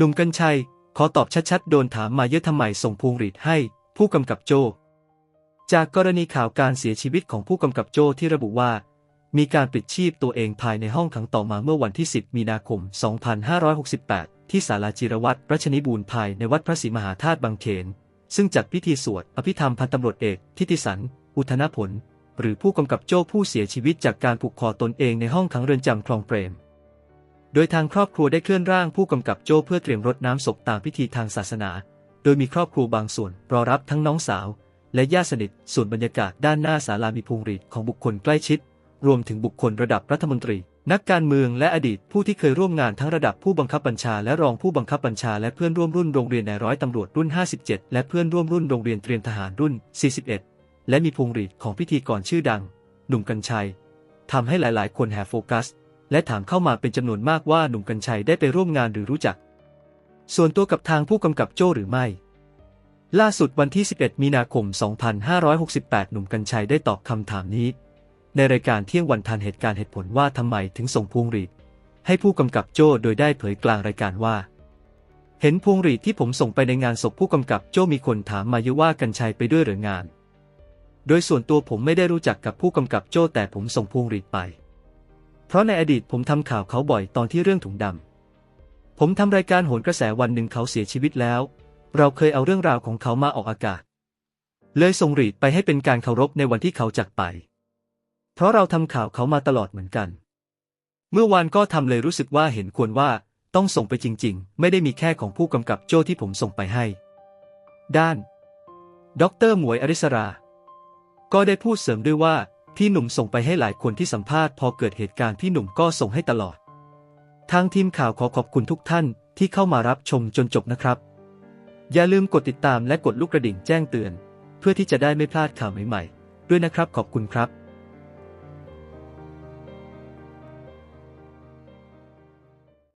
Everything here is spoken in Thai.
หนุ่มกัญชัย ขอตอบชัดๆ โดนถามมาเยอะทำไมส่งพวงหรีดให้ ผู้กำกับโจ จากกรณีข่าวการเสียชีวิตของผู้กำกับโจที่ระบุว่า มีการปิดชีพตัวเองภายในห้องขังต่อมาเมื่อวันที่ 10 มีนาคม 2568 ที่ศาลาจิรวัตรรัชนิบูรณ์ภายในวัดพระศรีมหาธาตุบางเขน ซึ่งจัดพิธีสวดอภิธรรมพันตำรวจเอกทิติสัน อุทนผล หรือผู้กำกับโจ้ผู้เสียชีวิตจากการผูกคอตนเองในห้องขังเรือนจำคลองเปรม โดยทางครอบครัวได้เคลื่อนร่างผู้กำกับโจ้เพื่อเตรียมรดน้ำศพตามพิธีทางศาสนา โดยมีครอบครัวบางส่วนรอรับทั้งน้องสาว และญาติสนิท ส่วนบรรยากาศด้านหน้าศาลามีพวงหรีดของบุคคลใกล้ชิด รวมถึงบุคคลระดับรัฐมนตรี นักการเมืองและอดีตผู้ที่เคยร่วมงานทั้งระดับผู้บังคับบัญชาและรองผู้บังคับบัญชาและเพื่อนร่วมรุ่นโรงเรียนนายร้อยตำรวจรุ่น 57 และเพื่อนร่วมรุ่นโรงเรียนเตรียมทหารรุ่น 41 และมีพวงหรีดของพิธีกรชื่อดัง หนุ่มกัญชัยทำให้หลาย ๆ คนแห่โฟกัส และถามเข้ามาเป็นจำนวนมากว่าหนุ่มกัญชัยได้ไปร่วมงานหรือรู้จัก ส่วนตัวกับทางผู้กำกับโจ้หรือไม่ ล่าสุดวันที่ 11 มีนาคม 2568 หนุ่มกัญชัยได้ตอบคำถามนี้ ในรายการเที่ยงวันทันเหตุการณ์เหตุผลว่าทำไมถึงส่งพวงหรีดให้ผู้กำกับโจ้โดยได้เผยกลางรายการว่า เห็นพวงหรีดที่ผมส่งไปในงานศพผู้กำกับโจ้มีคนถามมาเยอะว่ากัญชัยไปด้วยหรืองาน โดยส่วนตัวผมไม่ได้รู้จักกับผู้กำกับโจ้แต่ผมส่งพวงหรีดไป เพราะในอดีตผมทำข่าวเขาบ่อยตอนที่เรื่องถุงดำ ผมทำรายการโหนกระแสวันหนึ่งเขาเสียชีวิตแล้ว เราเคยเอาเรื่องราวของเขามาออกอากาศ เลยส่งรีดไปให้เป็นการเคารพในวันที่เขาจากไป เพราะเราทำข่าวเขามาตลอดเหมือนกัน เมื่อวานก็ทำเลยรู้สึกว่าเห็นควรว่าต้องส่งไปจริง ๆ ไม่ได้มีแค่ของผู้กำกับโจ้ที่ผมส่งไปให้ ด้าน ดรหมวยอริสรา ก็ได้พูดเสริมด้วยว่า พี่หนุ่มส่งไปให้หลายคนที่สัมภาษณ์พอเกิดเหตุการณ์พี่หนุ่มก็ส่งให้ตลอด ทางทีมข่าวขอขอบคุณทุกท่านที่เข้ามารับชมจนจบนะครับ อย่าลืมกดติดตามและกดลูกกระดิ่งแจ้งเตือน เพื่อที่จะได้ไม่พลาดข่าวใหม่ๆ ด้วยนะครับขอบคุณครับ